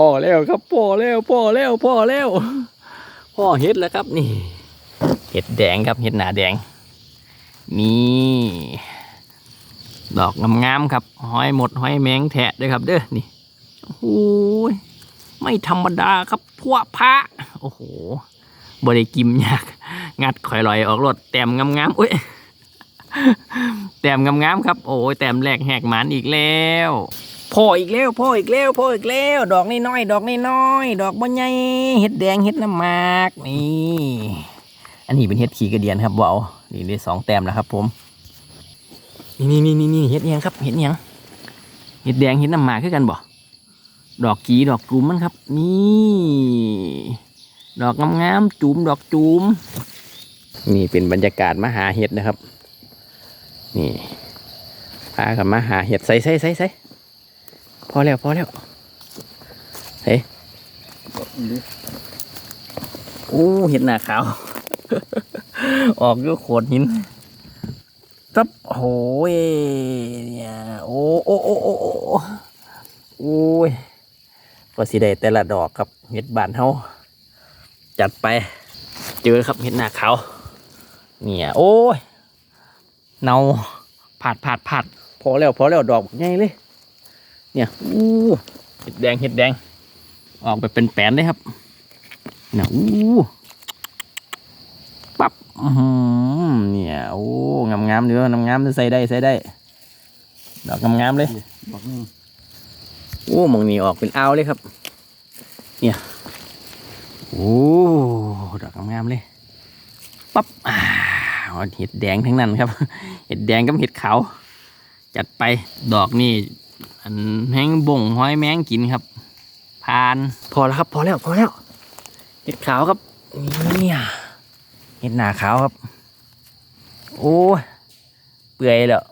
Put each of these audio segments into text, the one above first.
พ่อแล้วครับพ่อแล้วพ่อแล้วพ่อแล้วพ่อเห็ดแล้วครับนี่ เห็ดแดงครับเห็ดหนาแดงนี่ดอกงามๆครับห้อยหมดห้อยแมงแทะด้วยครับ เด้อนี่โอ้โหไม่ธรรมดาครับพวกพระโอ้โหบริกิมยาก งัดข่อยลอยออกรถแต้มงามๆอุ้ยแต้มงามๆครับ โอ้ยแต้มแรกแหกหมันอีกแล้ว พ่ออีกแล้วพ่ออีกแล้วพ่ออีกแล้ว ดอกน้อยๆดอกน้อยๆดอกบ่ใหญ่เห็ดแดงเห็ดน้ำมากนี่อันนี้เป็นเห็ดขี่กระเดียนครับเบเอานี่ได้สองแต้มแล้วครับ ผม นี่นี่นี่นี่เห็ดเอียงครับเห็ดเอียงเห็ดแดงเห็ดน้ำมากคือกันบ่ดอกกีดอกจุ่มมันครับ นี่ดอกงามๆจุ่มดอกจุ่มนี่เป็นบรรยากาศมาหาเห็ดนะครับ นี่พากันมาหาเห็ดใส่ใส่ใส่ใส่ พอแล้วพอแล้วเฮ้โอ้เห็ดหน้าขาว ออกด้วยโขดหินตับโอ้ยเนี่ยโอ้โอ้โอ้โอ้โอ้โอ้ยก็สิได้แต่ละดอกครับเห็ดบานเฮาจัดไป เจอครับเห็ดหน้าขาวเนี่ยโอ้ยเนาผาดผาดผาดพอแล้วพอแล้วดอกใหญ่เลย เนี่ยอู้เห็ดแดงเห็ดแดง ออกไปเป็นแปนเลยครับเนี่ยอู้ปับอื้อหือเนี่ยโอ้งามงามๆเนื้องามงามๆใส่ได้ใส่ได้ดอกงามงามๆเลยบอกหนึงโอ้หมองนี้ออกเป็นอ้าวเลยครับ เนี่ยโอ้ดอกงามงามๆเลยปั๊บอ่าเห็ดแดงทั้งนั้นครับ เห็ดแดงกับเห็ดขาวจัดไปดอกนี่ อันแห้งบ่งห้อยแมงกินครับพาน พอแล้วครับ พอแล้วพอแล้วเห็ดขาวครับเนี่ยเห็ดหนาขาวครับ โอ้เปื่อยแล้ว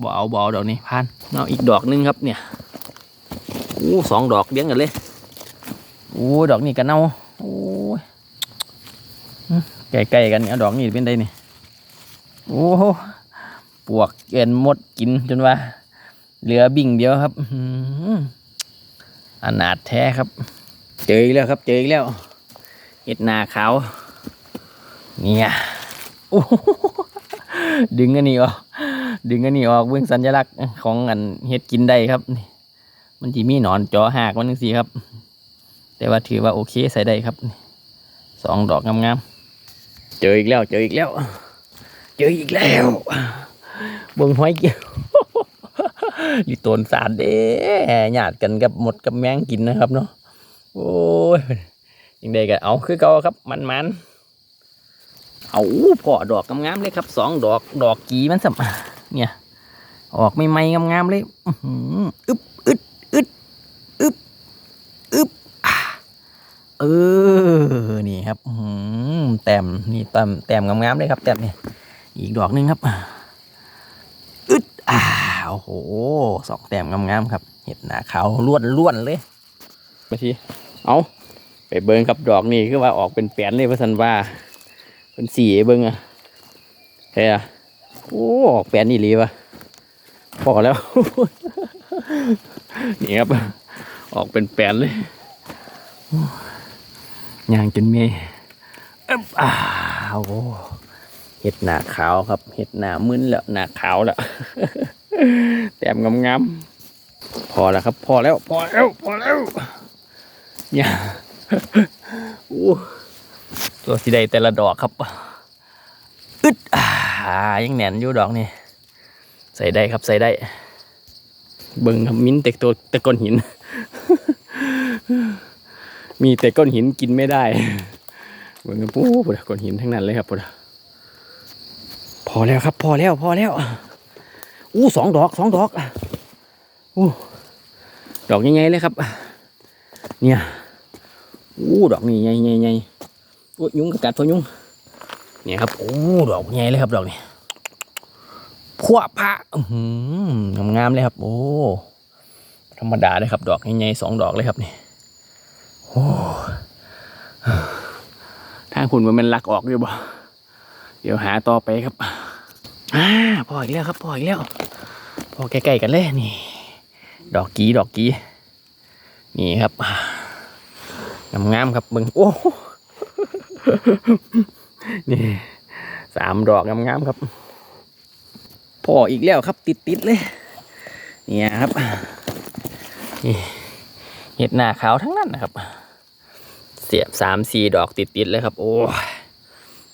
บ่เอาบ่เอาดอกนี้พานเอาอีกดอกหนึงครับเนี่ยโอ้สองดอกเลี้ยงกันเลยโอ้ดอกนี่กันเน่าโอ้ยอื้อใกล้ๆกันเนี่ยดอกนี่เป็นไดนี่โอ้ปวกเอ็นมดกินจนว่า เหลือบิ่งเดียวครับอนาถแท้ครับ เจออีกแล้วครับ เจออีกแล้วเห็ดนาขาวเนี่ยดึงอันนี้ออกดึงอันนี้ออกเบื้องสัญลักษณ์ของอันเห็ดกินได้ครับนี่มันจะมีหนอนจอหากมันนึงสิครับ แต่ว่าถือว่าโอเคใส่ได้ครับสองดอกงามๆเจออีกแล้ว เจออีกแล้ว เจออีกแล้วเบิ่งห้อยเกี่ยว ลิตนสารเด้หยาดกันกับหมดกับแมงกินนะครับเนาะโอ้ยยังได้กันเอาคือเก่าครับมันมันๆเอาพอดอกงามๆเลยครับสองดอกดอกกีมันสัมเนี่ย ออกไม่ไม่งามๆเลยอึบอึดอึดอึบอึบเออนี่ครับหือแต้มนี่แต้มแต้มงามๆเลยครับแต้มนี่อีกดอกหนึงครับ โอ้โหสองแต้มงามๆครับ เห็ดหนาขาวล้วนล้วนๆเลยไปทีเอาไปเบิ้งครับดอกนี่คือว่าออกเป็นแปนเลยพระสันว่าเป็นสีให้เบิ้งอะเฮ้ยอะโอ้ออกแปนนี่ลีวะพอแล้วนี่ครับ ออกเป็นแปลนเลยย่างจนเมอยอึ๊บอ้าวโอ้เห็ดหนาขาวครับ เห็ดหนามึนแล้วหนาขาวแล้ว แต้มงามๆพอแล้วครับ พอแล้วพอแล้วพอแล้วเนี่ยอู้ตัวสีใดแต่ละดอกครับอึดอ่ายังแหน่นอยู่ดอกนี่ใส่ได้ครับใส่ได้ เบิ่งครับมิ้นแต่ตัวแต่ก้อนหิน มีแต่ก้อนหินกินไม่ได้เบิ่งปูปุ๊ดก้อนหินทั้งนั้นเลยครับปุ๊ดพอแล้วครับ พอแล้วพอแล้ว อู้สองดอกสองดอกอู้ดอกใหญ่ๆเลยครับ เนี่ยอู้ดอกนี่ใหญ่ใหญ่ใหญ่โอ้ยยุงกระกัดพอยุ้งเนี่ยครับอู้ดอกใหญ่เลยครับดอกนี้พวกพระอื้อหืองามเลยครับ โอ้ธรรมดาเลยครับ ดอกใหญ่ๆสองดอกเลยครับนี่โอ้ทางคุณมันมันลักออกด้วยบ่เดี๋ยวหาต่อไปครับ อ่าพออีกแล้วครับพออีกแล้วพอใกล้ๆกันเลยนี่ ดอกกีดอกกีนี่ครับงามๆครับเบิ่งโอ้โหนี่สามดอกงามๆครับพออีกแล้วครับติดๆเลย เนี่ยครับนี่เห็ดหน้าขาวทั้งนั้นนะครับ เสียบสามสี่ดอกติดๆเลยครับ โอ้ย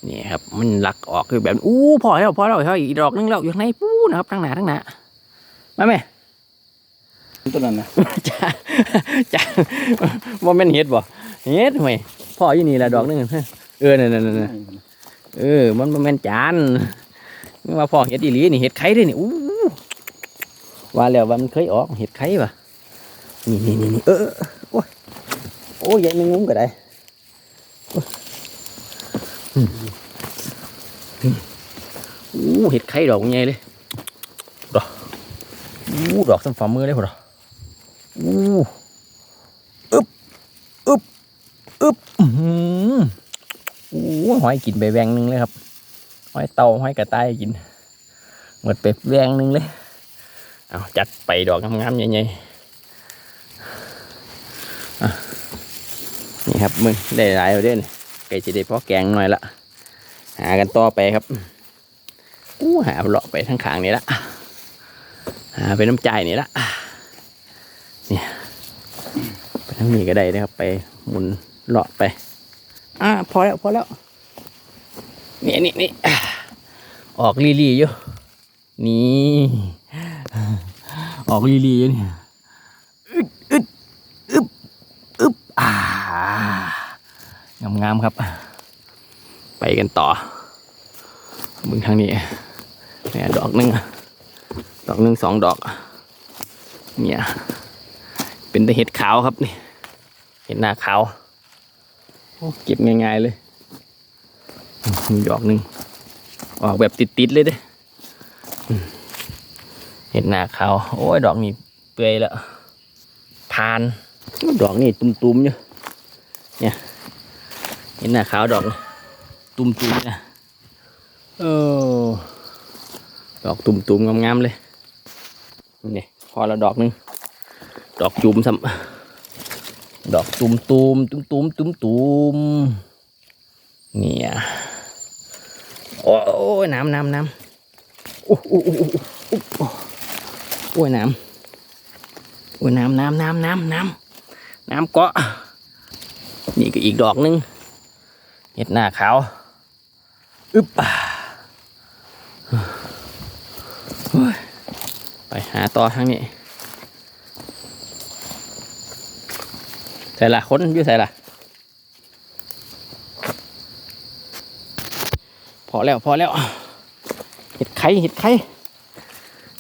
นี่ครับมันหลักออกคือแบบอู้พอแล้วพอแล้วเขาอีกดอกนึงแล้วอยู่ข้างในปู้นะครับทั้งหนาทั้งหนามาไหมตัวนั้นนะจ้าจ้าว่าแม่นเฮ็ดบ่เฮ็ดห่วยพ่ออยู่นี่แหละดอกหนึงเออนั่นๆๆเออ มันบ่แม่นจานนี่ว่าพ่อเฮ็ดอีหลีนี่เฮ็ดไข่เด้นี่อู้ว่าแล้วว่ามันเคยออกเฮ็ดไข่ป่ะนี่นี่นี่นี่เออเออโอ้ยโอ้ยใหญ่แมงมุมก็ได้โอ้ยอืมอืม อู้เฮ็ดไข่ดอกใหญ่เลยดอกอู้ดอกสัมฝ่ามือเลยพุ่นดอกอู้อึบอึบอึบอู้หอยกินไปแวงหนึงเลยครับหอยเต่าหอยกระต่ายกินหมดไปแวงหนึงเลยเอาจัดไปดอกงามๆใหญ่ๆนี่ครับมึงได้หลายแล้วเด่นไก่จะได้พอแกงหน่อยละหากันต่อไปครับ อู้หาเลาะไปทั้งขางนี่ละหาไปน้ำใจนี่ละไปทางนี้ก็ได้นะครับ ไปหมุนเลาะไป อ่าพอแล้วพอแล้วนี่นี่นี่ออกลีลีอยู่นี่ออกลีลีอยู่เนี่ยอึดอึดอึบอึบอ่างามงามๆครับ ไปกันต่อมึงทางนี้ เนี่ยดอกหนึ่งดอกหนึ่งสองดอก เนี่ย เป็นแต่เห็ดขาวครับนี่ เห็ดหน้าขาวเก็บง่ายๆเลยมีดอกหนึ่งออกแบบติดๆเลยเด้อืมเห็ดหน้าขาวโอ้ยดอกนี้เปื่อยแล้วพานดอกนี่ตุ่มๆอยู่เนี่ยเห็ดหน้าขาวดอก ตุ่มๆเนี่ยเออ ดอกตุ่มๆงามๆเลยนี่พอล้วดอกหนึงดอกจุ่มซ้ำดอกตุ่มตุมตุ่มตุ่มตุ่มตุ่มเนี่ยโอ้โอ้ยน้ำน้ำน้ำโอ้โอ้โอ้โอ้ยน้ำโอ้ยน้ำน้ำน้ำน้ำน้ำน้ำเกาะนี่ก็อีกดอกหนึงเห็ดหน้าขาวอึ๊บอ่าเฮ้ยไป หาต่อทางนี้ใส่ละค้นอยู่ใส่ละพอแล้วพอแล้วเห็ดไข่เห็ดไข่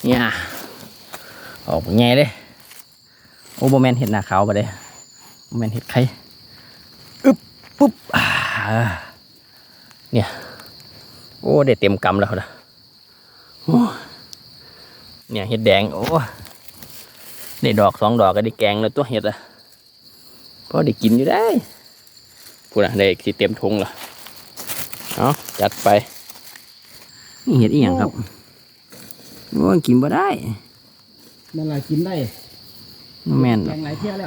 เนี่ยออกไงเลยโอ้โบแมนเห็ดหน้าขาวไปเลยโบแมนเห็ดไข่อึ๊บปุ๊บเนี่ยโอ้ได้เต็มกำแล้วนะโอ้ เนี่ยเห็ดแดงโอ้ได้ดอกสองดอกก็ได้แกงแล้วตัวเห็ดอะพอได้กินอยู่ได้พูดอะได้สิเต็มทงละเอาจัดไป นี่เห็ดอีหยังครับโอ้ยกินบ่ได้ มันลายกินได้ แม่นแกงหลายเที่ยวแล้ว